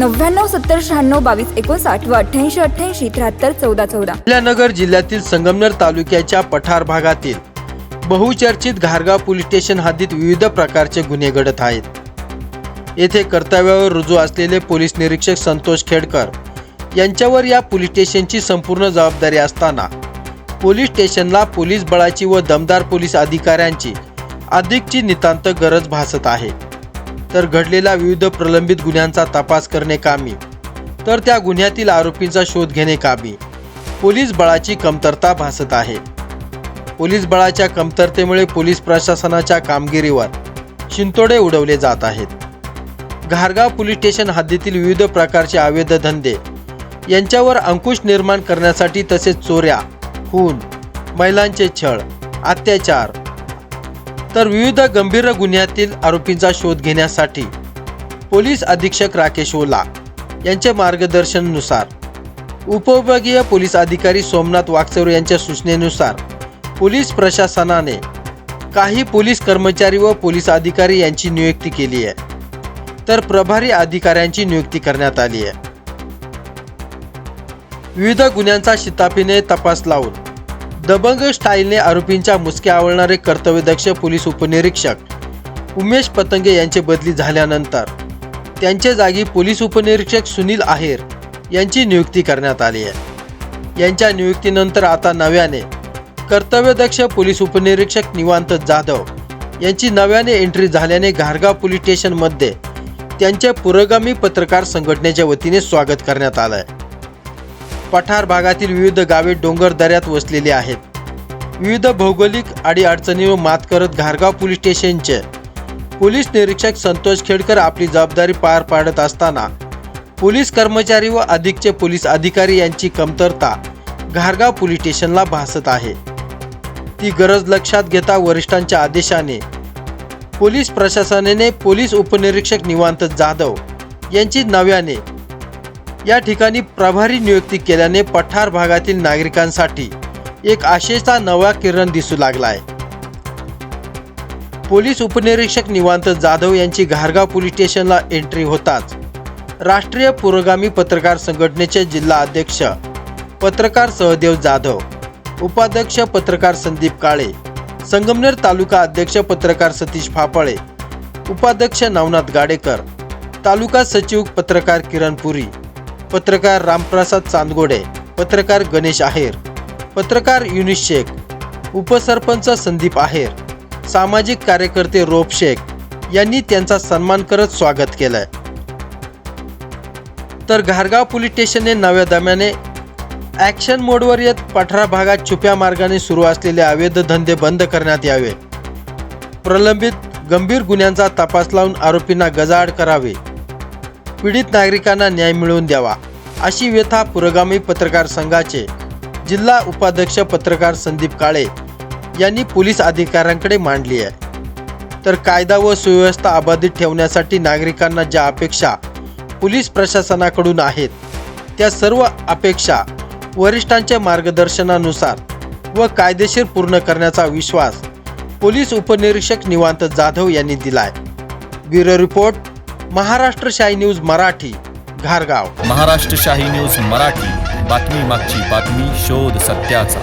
नव्याण्णव सत्तर शहाण्णव बावीस एकोणसाठ व अठ्ठ्याऐंशी अठ्ठ्याऐंशी त्र्याहत्तर चौदा चौदा. अहिल्यानगर जिल्ह्यातील संगमनेर तालुक्याच्या पठार भागातील बहुचर्चित घारगाव पोलीस स्टेशन हद्दीत विविध प्रकारचे गुन्हे घडत आहेत. येथे कर्तव्यावर रुजू असलेले पोलीस निरीक्षक संतोष खेडकर यांच्यावर या पोलीस स्टेशनची संपूर्ण जबाबदारी असताना पोलीस स्टेशनला पोलीस बळाची व दमदार पोलीस अधिकाऱ्यांची अधिकची नितांत गरज भासत आहे. तर घडलेल्या विविध प्रलंबित गुन्ह्यांचा तपास करणे कामी. तर त्या गुन्ह्यातील आरोपींचा शोध घेणे कामी. पोलीस बळाची कमतरता भासत आहे. पोलीस बळाच्या कमतरतेमुळे पोलीस प्रशासनाच्या कामगिरीवर शिंतोडे उडवले जात आहेत. घारगाव पोलीस स्टेशन हद्दीतील विविध प्रकारचे अवैध धंदे यांच्यावर अंकुश निर्माण करण्यासाठी तसेच चोऱ्या खून महिलांचे छळ अत्याचार तर विविध गंभीर गुन्ह्यातील आरोपींचा शोध घेण्यासाठी पोलीस अधीक्षक राकेश ओला यांच्या मार्गदर्शनानुसार उपविभागीय पोलीस अधिकारी सोमनाथ वाकचौरे यांच्या सूचनेनुसार पोलीस प्रशासनाने काही पोलीस कर्मचारी व पोलीस अधिकारी यांची नियुक्ती केली आहे. तर प्रभारी अधिकाऱ्यांची नियुक्ती करण्यात आली आहे. विविध गुन्ह्यांचा शिताफीने तपास लावून दबंग स्टाईलने आरोपींच्या मुसक्या आवळणारे कर्तव्यदक्ष पोलीस उपनिरीक्षक उमेश पतंगे यांची बदली झाल्यानंतर त्यांच्या जागी पोलीस उपनिरीक्षक सुनील आहेर यांची नियुक्ती करण्यात आली आहे. यांच्या नियुक्तीनंतर आता नव्याने कर्तव्यदक्ष पोलीस उपनिरीक्षक निवांत जाधव यांची नव्याने एंट्री झाल्याने घारगाव पोलीस स्टेशनमध्ये त्यांच्या पुरोगामी पत्रकार संघटनेच्या वतीने स्वागत करण्यात आलं आहे पठार भागातील विविध गावे डोंगर दऱ्यात वसलेली आहेत. विविध भौगोलिक अडीअडचणीवर मात करत घारगाव पोलीस स्टेशनचे पोलीस निरीक्षक संतोष खेडकर आपली जबाबदारी पार पाडत असताना पोलीस कर्मचारी व अधिकचे पोलीस अधिकारी यांची कमतरता घारगाव पोलीस स्टेशनला भासत आहे. ती गरज लक्षात घेता वरिष्ठांच्या आदेशाने पोलीस प्रशासनाने पोलीस उपनिरीक्षक निवांत जाधव यांची नव्याने या ठिकाणी प्रभारी नियुक्ती केल्याने पठार भागातील नागरिकांसाठी एक आशेचा नवा किरण दिसू लागला आहे पोलीस उपनिरीक्षक निवांत जाधव यांची घारगाव पोलीस स्टेशनला एंट्री होताच राष्ट्रीय पुरोगामी पत्रकार संघटनेचे जिल्हा अध्यक्ष पत्रकार सहदेव जाधव उपाध्यक्ष पत्रकार संदीप काळे संगमनेर तालुका अध्यक्ष पत्रकार सतीश फाफळे उपाध्यक्ष नवनाथ गाडेकर तालुका सचिव पत्रकार किरण पुरी पत्रकार रामप्रसाद चांदगोडे पत्रकार गणेश आहेर पत्रकार युनिस शेख उपसरपंच संदीप आहेर सामाजिक कार्यकर्ते रोप शेख यांनी त्यांचा सन्मान करत स्वागत केलंय. तर घारगाव पोलीस स्टेशनने नव्या दम्याने ॲक्शन मोडवर येत पठरा भागात छुप्या मार्गाने सुरू असलेले अवैध धंदे बंद करण्यात यावे. प्रलंबित गंभीर गुन्ह्यांचा तपास लावून आरोपींना गजाआड करावे. पीडित नागरिकांना न्याय मिळवून द्यावा अशी व्यथा पुरोगामी पत्रकार संघाचे जिल्हा उपाध्यक्ष पत्रकार संदीप काळे यांनी पोलीस अधिकाऱ्यांकडे मांडली आहे. तर कायदा व सुव्यवस्था अबाधित ठेवण्यासाठी नागरिकांना ज्या अपेक्षा पोलीस प्रशासनाकडून आहेत त्या सर्व अपेक्षा वरिष्ठांच्या मार्गदर्शनानुसार व कायदेशीर पूर्ण करण्याचा विश्वास पोलीस उपनिरीक्षक निवांत जाधव यांनी दिलाय. ब्युरो रिपोर्ट महाराष्ट्र शाही न्यूज मराठी घारगाव. महाराष्ट्र शाही न्यूज मराठी. बातमी मागची बातमी शोध सत्याचा.